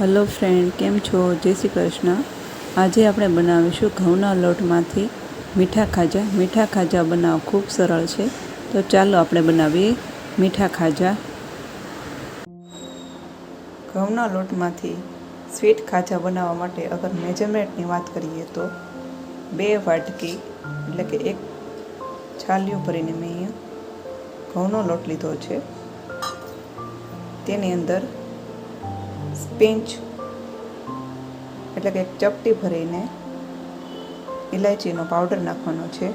Hello friend કેમ છો? જય શ્રી કૃષ્ણ. આજે આપણે બનાવીશું ઘઉંના લોટમાંથી મીઠા ખાજા. મીઠા ખાજા બનાવવા ખૂબ સરળ છે. તો ચાલો આપણે બનાવીએ મીઠા ખાજા. ઘઉંના લોટમાંથી સ્વીટ ખાજા બનાવવા માટે અગર મેજરમેન્ટની વાત કરીએ તો બે વાટકી એટલે કે એક છાલિયું ભરીને મેં ઘઉંનો લોટ લીધો છે. તેની અંદર સ્પિંચ, એટલે કે એક ચપટી ભરીને ઇલાયચીનો પાવડર નાખવાનો છે.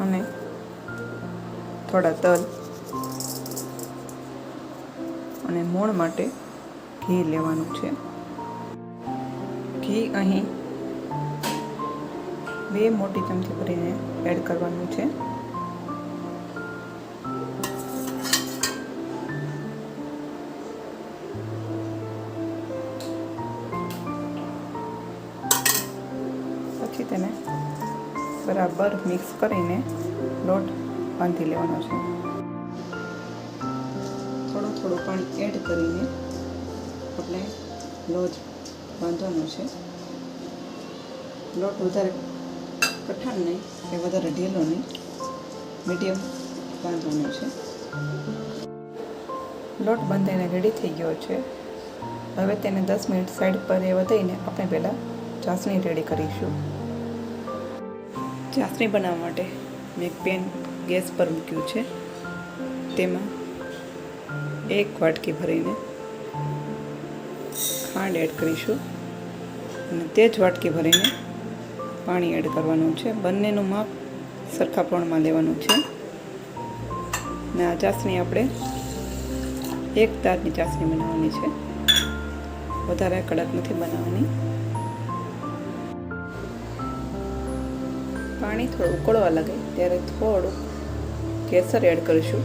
અને થોડા તલ અને મોણ માટે ઘી લેવાનું છે. ઘી અહીં બે મોટી ચમચી ભરીને એડ કરવાનું છે. પછી તેને બરાબર મિક્સ કરીને લોટ બાંધી લેવાનો છે. થોડું થોડું પાણી એડ કરીને આપણે લોટ બાંધવાનો છે. લોટ વધારે કઠણ નહીં કે વધારે ઢીલો નહીં, મીડિયમ બાંધવાનો છે. લોટ બાંધીને રેડી થઈ ગયો છે. હવે તેને દસ મિનિટ સાઈડ પર એ વધીને આપણે પહેલાં ચાસણી રેડી કરીશું. ચાસણી બનાવવા માટે મેં એક પેન ગેસ પર મૂક્યું છે. તેમાં એક વાટકી ભરીને ખાંડ એડ કરીશું. અને તે જ વાટકી ભરીને પાણી એડ કરવાનું છે. બંનેનું માપ સરખા પ્રમાણમાં લેવાનું છે. ને આ ચાસણી આપણે એક તારની ચાસણી બનાવવાની છે. વધારે કડક નથી બનાવવાની. પાણી થોડું ઉકળવા લાગે, ત્યારે થોડું કેસર એડ કરીશું.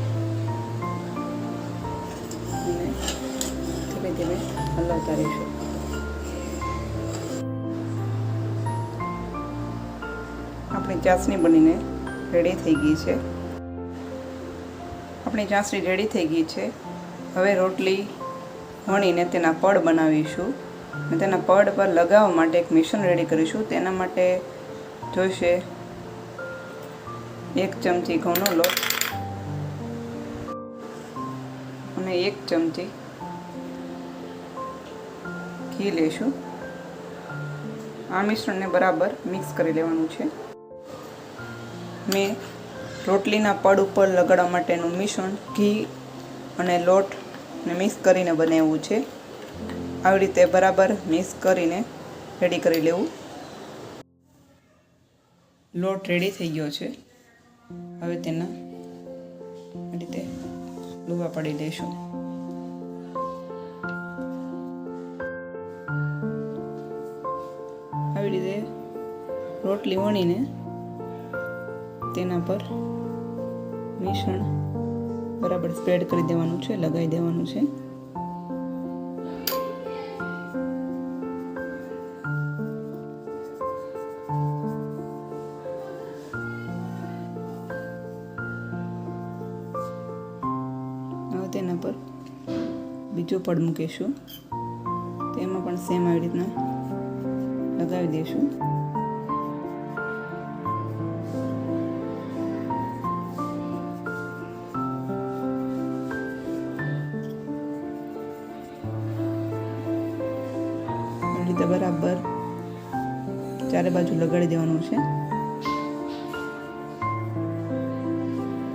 અને ધીમે ધીમે હલાવતા રહીશું. આપણી ચાસણી બનીને રેડી થઈ ગઈ છે. આપણી ચાસણી રેડી થઈ ગઈ છે. હવે રોટલી વણીને તેના પડ બનાવીશું. અને તેના પડ પર લગાવવા માટે એક મિશ્રણ રેડી કરીશું. તેના માટે જોઈશે એક ચમચી ઘઉંનો લોટ. અને એક ચમચી ઘી લેશું. આ મિશ્રણને બરાબર મિક્સ કરી લેવાનું છે. મેં રોટલીના પડ ઉપર લગાડવા માટેનું મિશ્રણ, ઘી અને લોટને મિક્સ કરીને બનાવ્યું છે. આવી રીતે બરાબર મિક્સ કરીને રેડી કરી લેવું. લોટ રેડી થઈ ગયો છે. હવે તેના રીતે લુવા પાડી દઈશું. આવી રીતે રોટલી વણીને તેના પર મિશ્રણ બરાબર સ્પ્રેડ કરી દેવાનું છે, લગાવી દેવાનું છે. બીજો પડ મૂકીશું. તેમાં પણ સેમ આવી રીતના લગાવી દઈશું. રીતે બરાબર ચારે બાજુ લગાડી દેવાનું છે.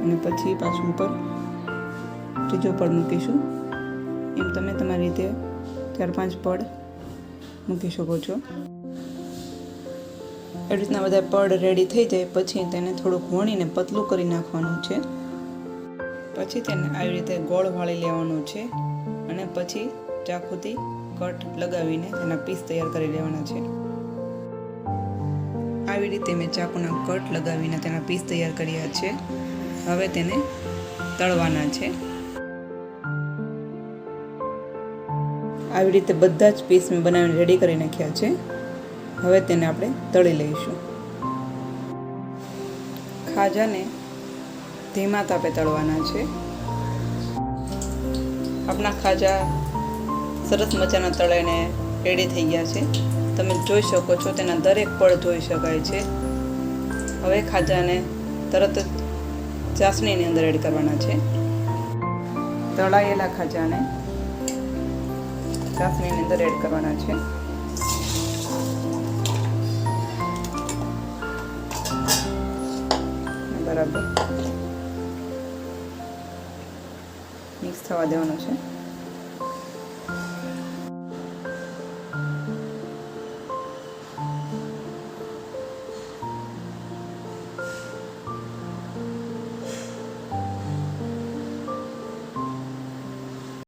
અને પછી પાછું ઉપર ત્રીજો પડ મૂકીશું. એમ તમે તમારી રીતે ચાર પાંચ પડ મૂકી શકો છો. એ રીતના બધા પડ રેડી થઈ જાય, પછી તેને થોડુંક વણીને પતલું કરી નાખવાનું છે. પછી તેને આવી રીતે ગોળ વાળી લેવાનું છે અને પછી ચાકુથી કટ લગાવીને તેના પીસ તૈયાર કરી લેવાના છે. આવી રીતે મેં ચાકુના કટ લગાવીને તેના પીસ તૈયાર કર્યા છે. હવે તેને તળવાના છે. આવી રીતે બધા જ પીસ મેં બનાવીને રેડી કરી નાખ્યા છે. હવે તેને આપણે તળી લઈશું. ખાજાને ધીમા તાપે તળવાના છે. આપણા ખાજા સરસ મજાના તળાઈને રેડી થઈ ગયા છે. તમે જોઈ શકો છો તેના દરેક પળ જોઈ શકાય છે. હવે ખાજાને તરત જ ચાસણીની અંદર એડ કરવાના છે. તળાયેલા ખાજાને ચાસણીની અંદર એડ કરવાના છે. બરાબર. મિક્સ થવા દેવાનું છે.